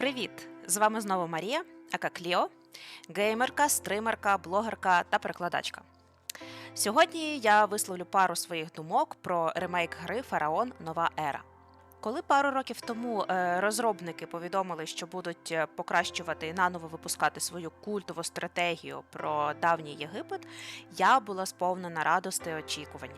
Привіт! З вами знову Марія, ака Кліо, геймерка, стримерка, блогерка та перекладачка. Сьогодні я висловлю пару своїх думок про ремейк гри Фараон Нова Ера. Коли пару років тому е, розробники повідомили, що будуть е, покращувати і наново випускати свою культову стратегію про давній Єгипет, я була сповнена радости очікувань.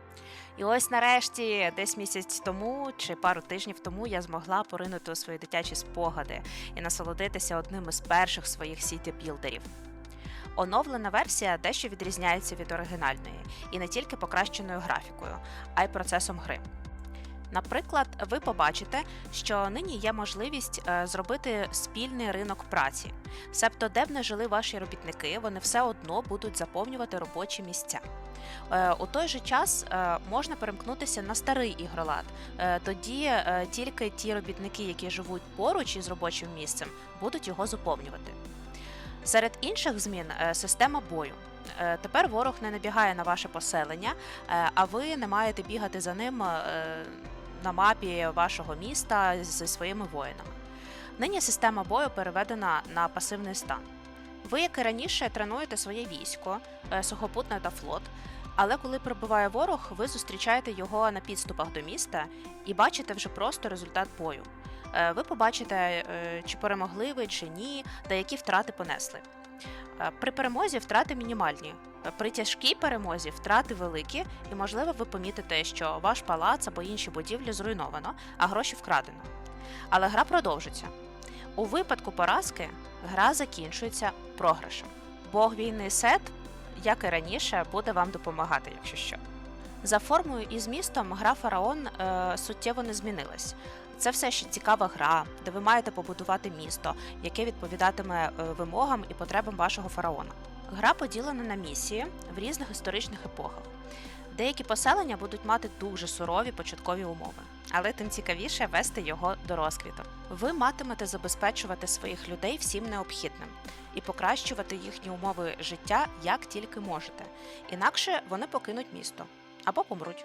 І ось нарешті, десь місяць тому чи пару тижнів тому я змогла поринути у свої дитячі спогади і насолодитися одним із перших своїх сіті білдерів. Оновлена версія дещо відрізняється від оригінальної, і не тільки покращеною графікою, а й процесом гри. Наприклад, ви побачите, що нині є можливість е, зробити спільний ринок праці. Себто, де б не жили ваші робітники, вони все одно будуть заповнювати робочі місця. Е, У той же час е, можна перемкнутися на старий ігролад. Тоді тільки ті робітники, які живуть поруч із робочим місцем, будуть його заповнювати. Серед інших змін система бою. Тепер ворог не набігає на ваше поселення, а ви не маєте бігати за ним на мапі вашого міста зі своїми воїнами. Нині система бою переведена на пасивний стан. Ви, як і раніше, тренуєте своє військо, е, сухопутне та флот. Але коли прибуває ворог, ви зустрічаєте його на підступах до міста і бачите вже просто результат бою. Е, Ви побачите, е, чи перемогли ви, чи ні, та які втрати понесли. При перемозі втрати мінімальні. Е, При тяжкій перемозі втрати великі, і можливо ви помітите, що ваш палац або інші будівлі зруйновано, а гроші вкрадено. Але гра продовжиться. У випадку поразки гра закінчується програшем. Бог війни Сет, як і раніше, буде вам допомагати, якщо що. За формою і змістом гра Фараон е, суттєво не змінилась. Це все ще цікава гра, де ви маєте побудувати місто, яке відповідатиме е, вимогам і потребам вашого фараона. Гра поділена на місії в різних історичних епохах. Деякі поселення будуть мати дуже сурові початкові умови, але тим цікавіше вести його до розквіту. Ви матимете забезпечувати своїх людей всім необхідним і покращувати їхні умови життя як тільки можете, інакше вони покинуть місто або помруть.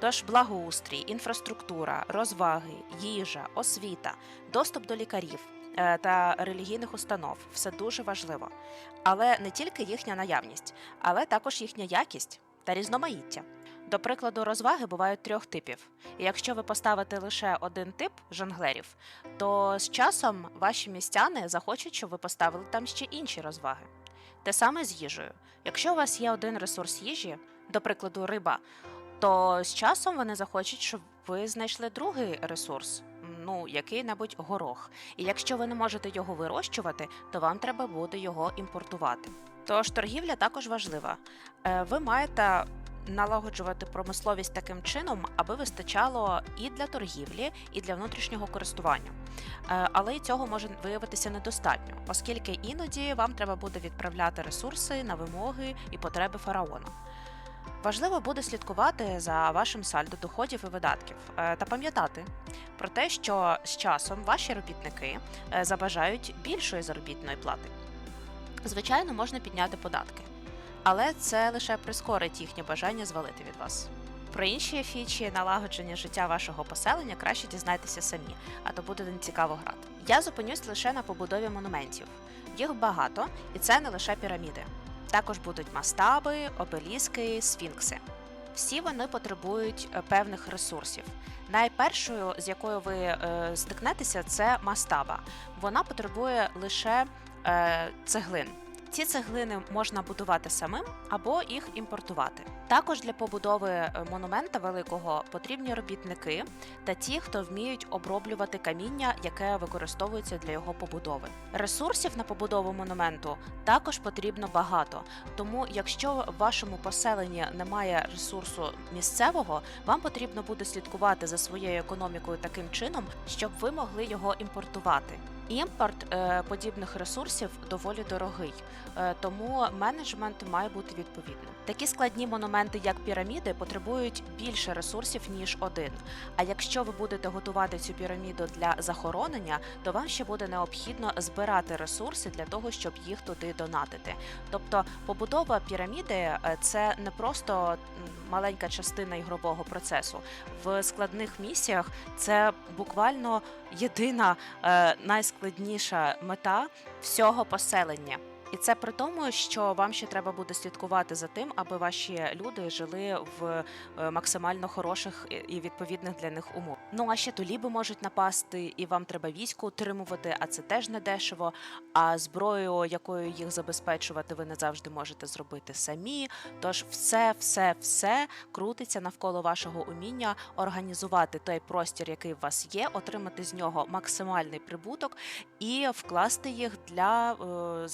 Тож благоустрій, інфраструктура, розваги, їжа, освіта, доступ до лікарів та релігійних установ все дуже важливо. Але не тільки їхня наявність, але також їхня якість та різноманіття. До прикладу, розваги бувають трьох типів. І якщо ви поставите лише один тип жонглерів, то з часом ваші містяни захочуть, щоб ви поставили там ще інші розваги. Те саме з їжею. Якщо у вас є один ресурс їжі, до прикладу, риба, то з часом вони захочуть, щоб ви знайшли другий ресурс, ну який-небудь горох. І якщо ви не можете його вирощувати, то вам треба буде його імпортувати. Тож торгівля також важлива. Е, Ви маєте налагоджувати промисловість таким чином, аби вистачало і для торгівлі, і для внутрішнього користування. Е, Але і цього може виявитися недостатньо, оскільки іноді вам треба буде відправляти ресурси на вимоги і потреби фараона. Важливо буде слідкувати за вашим сальдо доходів і видатків е, та пам'ятати про те, що з часом ваші робітники е, забажають більшої заробітної плати. Звичайно, можна підняти податки, але це лише прискорить їхнє бажання звалити від вас. Про інші фічі налагодження життя вашого поселення краще дізнайтеся самі, а то буде нецікаво грати. Я зупинюсь лише на побудові монументів. Їх багато, і це не лише піраміди. Також будуть мастаби, обеліски, сфінкси. Всі вони потребують е, певних ресурсів. Найпершою, з якою ви е, стикнетеся, це мастаба. Вона потребує лише е, цеглин. Ці цеглини можна будувати самим або їх імпортувати. Також для побудови е, монумента великого потрібні робітники та ті, хто вміють оброблювати каміння, яке використовується для його побудови. Ресурсів на побудову монументу також потрібно багато. Тому, якщо в вашому поселенні немає ресурсу місцевого, вам потрібно буде слідкувати за своєю економікою таким чином, щоб ви могли його імпортувати. Імпорт е, подібних ресурсів доволі дорогий, е, тому менеджмент має бути відповідним. Такі складні монументи, як піраміди, потребують більше ресурсів ніж один. А якщо ви будете готувати цю піраміду для захоронення, то вам ще буде необхідно збирати ресурси для того, щоб їх туди донатити. Тобто, побудова піраміди е, це не просто маленька частина ігрового процесу. В складних місіях це буквально єдина е, найскладніша мета всього поселення. І це при тому, що вам ще треба буде слідкувати за тим, аби ваші люди жили в е, максимально хороших і- відповідних для них умов. Ну а ще толіби можуть напасти, і вам треба військо утримувати, а це теж не дешево. А зброю, якою їх забезпечувати, ви не завжди можете зробити самі. Тож все, все, все крутиться навколо вашого уміння організувати той простір, який у вас є, отримати з нього максимальний прибуток і вкласти їх для е,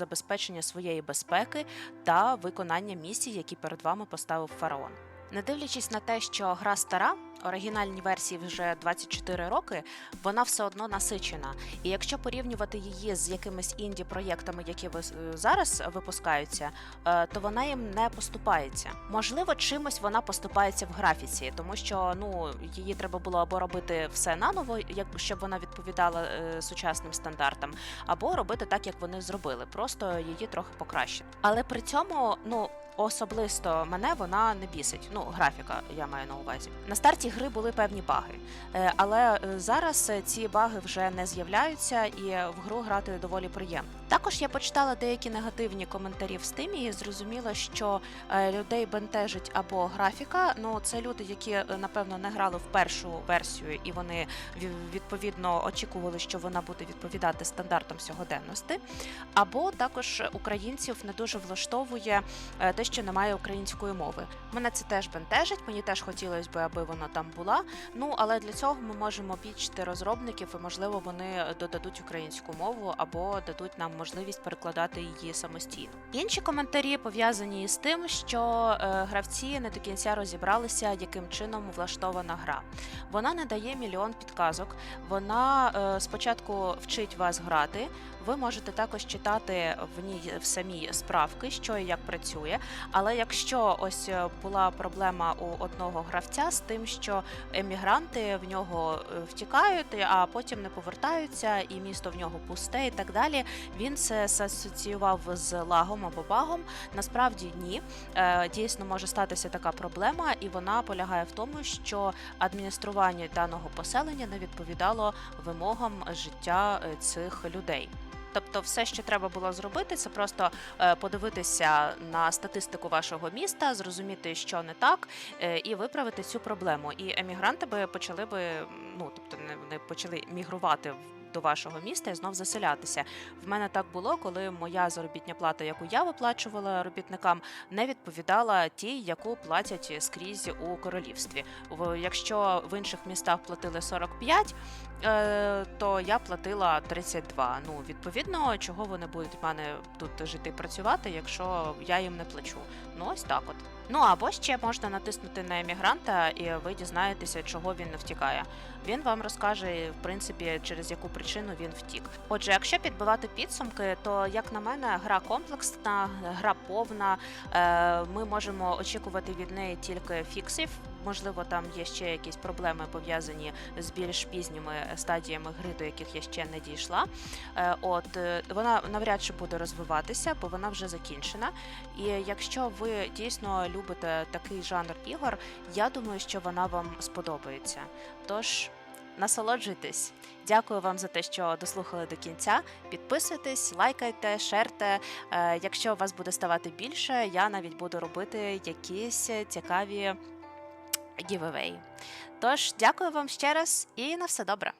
забезпечення своєї безпеки та виконання місій, які перед вами поставив фараон. Не дивлячись на те, що гра стара, оригінальній версії вже 24 роки, вона все одно насичена. І якщо порівнювати її з якимись інді проєктами, які е, зараз випускаються, е, то вона їм не поступається. Можливо, чимось вона поступається в графіці, тому що ну її треба було або робити все наново, як щоб вона відповідала е, сучасним стандартам, або робити так, як вони зробили, просто її трохи покращити. Але при цьому, ну. Особисто мене вона не бісить. Ну, графіка я маю на увазі. На старті гри були певні баги, Е, але е, зараз е, ці баги вже не з'являються, і в гру грати доволі приємно. Також я почитала деякі негативні коментарі в стимі і зрозуміла, що людей бентежить або графіка. Ну це люди, які напевно не грали в першу версію, і вони відповідно очікували, що вона буде відповідати стандартам сьогоденності. Або також українців не дуже влаштовує те, що немає української мови. Мене це теж бентежить. Мені теж хотілося б, аби вона там була. Ну але для цього ми можемо бічити розробників, і можливо вони додадуть українську мову або дадуть нам можливість перекладати її самостійно. Інші коментарі пов'язані з тим, що е, гравці не до кінця розібралися, яким чином влаштована гра. Вона не дає мільйон підказок. Вона е, спочатку вчить вас грати. Ви можете також читати в ній в самій справки, що і як працює. Але якщо ось е, була проблема у одного гравця з тим, що емігранти в нього е, втікають, а потім не повертаються, і місто в нього пусте, і так далі. Він це асоціював з лагом або багом. Насправді ні. Е, Дійсно може статися така проблема, і вона полягає в тому, що адміністрування даного поселення не відповідало вимогам життя цих людей. Тобто, все, що треба було зробити, це просто е, подивитися на статистику вашого міста, зрозуміти, що не так, е, і виправити цю проблему. І емігранти би почали би, ну тобто, не почали мігрувати в- до вашого міста і знов заселятися. В мене так було, коли моя заробітня плата, яку я виплачувала робітникам, не відповідала тій, яку платять скрізь у королівстві. Якщо в інших містах платили 45, е, то я платила 32. Ну, відповідно, чого вони будуть в мене тут жити працювати, якщо я їм не плачу. Ну, ось так от. Ну або ще можна натиснути на емігранта, і ви дізнаєтеся, чого він не втікає. Він вам розкаже, в принципі, через яку причину він втік. Отже, якщо підбивати підсумки, то як на мене, гра комплексна, гра повна. Е, Ми можемо очікувати від неї тільки фіксів. Можливо, там є ще якісь проблеми пов'язані з більш пізніми стадіями гри, до яких я ще не дійшла. Е, От е, вона навряд чи буде розвиватися, бо вона вже закінчена. І якщо ви дійсно любите такий жанр ігор, я думаю, що вона вам сподобається. Тож насолоджуйтесь. Дякую вам за те, що дослухали до кінця. Підписуйтесь, лайкайте, шерте. Е, Якщо вас буде ставати більше, я навіть буду робити якісь цікаві гівевеї. Тож, дякую вам ще раз і на все добре.